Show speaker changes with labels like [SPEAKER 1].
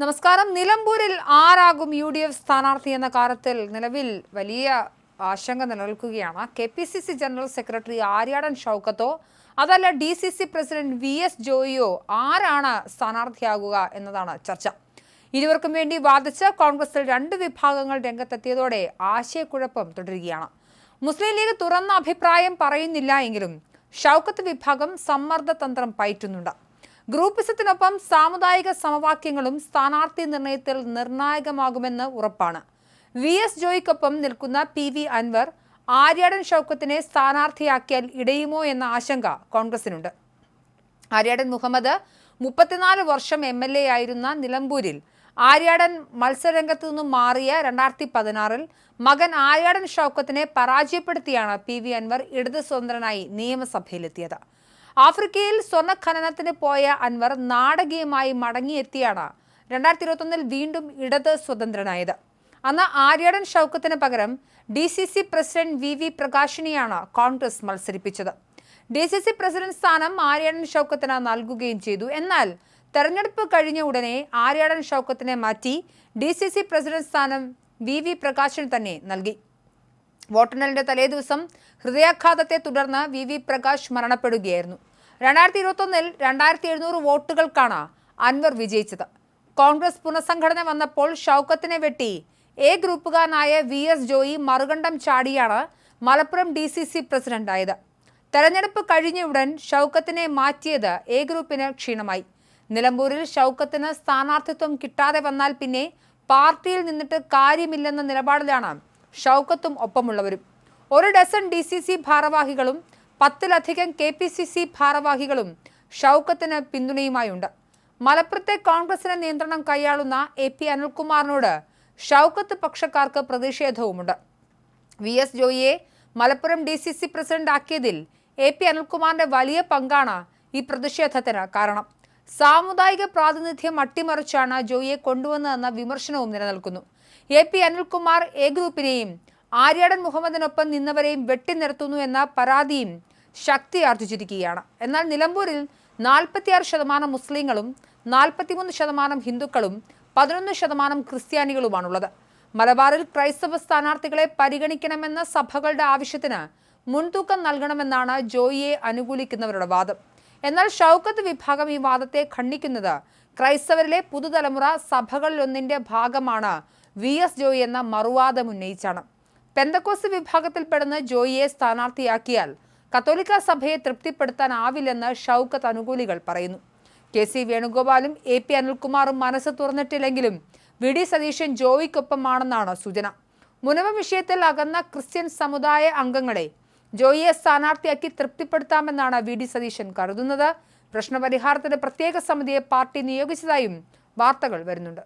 [SPEAKER 1] നമസ്കാരം. നിലമ്പൂരിൽ ആരാകും U D F സ്ഥാനാർത്ഥി എന്ന കാര്യത്തിൽ നിലവിൽ വലിയ ആശങ്ക നിലനിൽക്കുകയാണ്. K P C C general secretary Aryadan ഷൗക്കത്തോ അതല്ല D C C president V S ജോയിയോ ആരാണ് സ്ഥാനാർത്ഥിയാകുക എന്നതാണ് ചർച്ച. ഇരുവർക്കും വേണ്ടി വാദിച്ച് കോൺഗ്രസിൽ രണ്ട് വിഭാഗങ്ങൾ രംഗത്തെത്തിയതോടെ ആശയക്കുഴപ്പം തുടരുകയാണ്. മുസ്ലിം ലീഗ് തുറന്ന അഭിപ്രായം പറയുന്നില്ല എങ്കിലും ഷൗക്കത്ത് വിഭാഗം സമ്മർദ്ദതന്ത്രം പയറ്റുന്നുണ്ട്. ഗ്രൂപ്പിസത്തിനൊപ്പം സാമുദായിക സമവാക്യങ്ങളും സ്ഥാനാർത്ഥി നിർണയത്തിൽ നിർണായകമാകുമെന്ന് ഉറപ്പാണ്. വി എസ് ജോയിക്കൊപ്പം നിൽക്കുന്ന പി വി അൻവർ ആര്യാടൻ ഷൗക്കത്തിനെ സ്ഥാനാർത്ഥിയാക്കിയാൽ ഇടയുമോ എന്ന ആശങ്ക കോൺഗ്രസിനുണ്ട്. ആര്യാടൻ മുഹമ്മദ് മുപ്പത്തിനാല് വർഷം എം എൽ എ ആയിരുന്ന നിലമ്പൂരിൽ ആര്യാടൻ മത്സരരംഗത്ത് നിന്നും മാറിയ രണ്ടായിരത്തി പതിനാറിൽ മകൻ ആര്യാടൻ ഷൗക്കത്തിനെ പരാജയപ്പെടുത്തിയാണ് പി വി അൻവർ ഇടത് സ്വതന്ത്രനായി നിയമസഭയിലെത്തിയത്. ആഫ്രിക്കയിൽ സ്വർണ ഖനനത്തിന് പോയ അൻവർ നാടകീയമായി മടങ്ങിയെത്തിയാണ് രണ്ടായിരത്തി ഇരുപത്തൊന്നിൽ വീണ്ടും ഇടത് സ്വതന്ത്രനായത്. അന്ന് ആര്യാടൻ ഷൗക്കത്തിന് പകരം D C C president V V പ്രകാശിനെയാണ് Congress മത്സരിപ്പിച്ചത്. ഡി സി സി പ്രസിഡന്റ് സ്ഥാനം ആര്യാടൻ ഷൗക്കത്തിന് നൽകുകയും ചെയ്തു. എന്നാൽ തെരഞ്ഞെടുപ്പ് കഴിഞ്ഞ ഉടനെ ആര്യാടൻ ഷൗക്കത്തിനെ മാറ്റി ഡി സി സി പ്രസിഡന്റ് സ്ഥാനം വി വി പ്രകാശിന് തന്നെ നൽകി. വോട്ടെണ്ണലിന്റെ തലേദിവസം ഹൃദയാഘാതത്തെ തുടർന്ന് വി വി പ്രകാശ് മരണപ്പെടുകയായിരുന്നു. രണ്ടായിരത്തി ഇരുപത്തൊന്നിൽ രണ്ടായിരത്തി എഴുന്നൂറ് വോട്ടുകൾക്കാണ് അൻവർ വിജയിച്ചത്. കോൺഗ്രസ് പുനഃസംഘടന വന്നപ്പോൾ ഷൗക്കത്തിനെ വെട്ടി. എ ഗ്രൂപ്പുകാരനായ വി എസ് ജോയി മറുകണ്ഠം ചാടിയാണ് മലപ്പുറം ഡി സി സി പ്രസിഡന്റായത്. തെരഞ്ഞെടുപ്പ് കഴിഞ്ഞയുടൻ ഷൗക്കത്തിനെ മാറ്റിയത് എ ഗ്രൂപ്പിന് ക്ഷീണമായി. നിലമ്പൂരിൽ ഷൗക്കത്തിന് സ്ഥാനാർത്ഥിത്വം കിട്ടാതെ വന്നാൽ പിന്നെ പാർട്ടിയിൽ നിന്നിട്ട് കാര്യമില്ലെന്ന നിലപാടിലാണ് ഷൗക്കത്തും ഒപ്പമുള്ളവരും. ഒരു ഡസൺ ഡി സി സി ഭാരവാഹികളും പത്തിലധികം കെ പി സി സി ഭാരവാഹികളും ഷൗക്കത്തിന് പിന്തുണയുമായുണ്ട്. മലപ്പുറത്തെ കോൺഗ്രസിന് നിയന്ത്രണം കൈയാളുന്ന എ പി അനിൽകുമാറിനോട് ഷൗക്കത്ത് പക്ഷക്കാർക്ക് പ്രതിഷേധവുമുണ്ട്. V S ജോയിയെ Malappuram D C C president ആക്കിയതിൽ A P അനിൽകുമാറിന്റെ വലിയ പങ്കാണ് ഈ പ്രതിഷേധത്തിന് കാരണം. സാമുദായിക പ്രാതിനിധ്യം അട്ടിമറിച്ചാണ് ജോയിയെ കൊണ്ടുവന്നതെന്ന വിമർശനവും നിലനിൽക്കുന്നു. എ പി അനിൽകുമാർ എ ഗ്രൂപ്പിനെയും ആര്യാടൻ മുഹമ്മദിനൊപ്പം നിന്നവരെയും വെട്ടിനിർത്തുന്നു എന്ന പരാതിയും ശക്തി ആർജിച്ചിരിക്കുകയാണ്. എന്നാൽ നിലമ്പൂരിൽ നാൽപ്പത്തിയാറ് ശതമാനം മുസ്ലിങ്ങളും നാൽപ്പത്തിമൂന്ന് ശതമാനം ഹിന്ദുക്കളും പതിനൊന്ന് ശതമാനം ക്രിസ്ത്യാനികളുമാണുള്ളത്. മലബാറിൽ ക്രൈസ്തവ സ്ഥാനാർത്ഥികളെ പരിഗണിക്കണമെന്ന സഭകളുടെ ആവശ്യത്തിന് മുൻതൂക്കം നൽകണമെന്നാണ് ജോയിയെ അനുകൂലിക്കുന്നവരുടെ വാദം. എന്നാൽ ഷൗക്കത്ത് വിഭാഗം ഈ വാദത്തെ ഖണ്ഡിക്കുന്നത് ക്രൈസ്തവരിലെ പുതുതലമുറ സഭകളിലൊന്നിന്റെ ഭാഗമാണ് വി എസ് ജോയി എന്ന മറുവാദം ഉന്നയിച്ചാണ്. പെന്തക്കോസ് വിഭാഗത്തിൽപ്പെടുന്ന ജോയിയെ സ്ഥാനാർത്ഥിയാക്കിയാൽ കത്തോലിക്ക സഭയെ തൃപ്തിപ്പെടുത്താനാവില്ലെന്ന് ഷൗക്കത്ത് അനുകൂലികൾ പറയുന്നു. കെ സി വേണുഗോപാലും എ പി അനിൽകുമാറും മനസ്സ് തുറന്നിട്ടില്ലെങ്കിലും വി ഡി സതീശൻ ജോയിക്കൊപ്പമാണെന്നാണ് സൂചന. മുനവ വിഷയത്തിൽ അകന്ന ക്രിസ്ത്യൻ സമുദായ അംഗങ്ങളെ ജോയിയെ സ്ഥാനാർത്ഥിയാക്കി തൃപ്തിപ്പെടുത്താമെന്നാണ് വി ഡി സതീശൻ കരുതുന്നത്. പ്രശ്നപരിഹാരത്തിന് പ്രത്യേക സമിതിയെ പാർട്ടി നിയോഗിച്ചതായും വാർത്തകൾ വരുന്നുണ്ട്.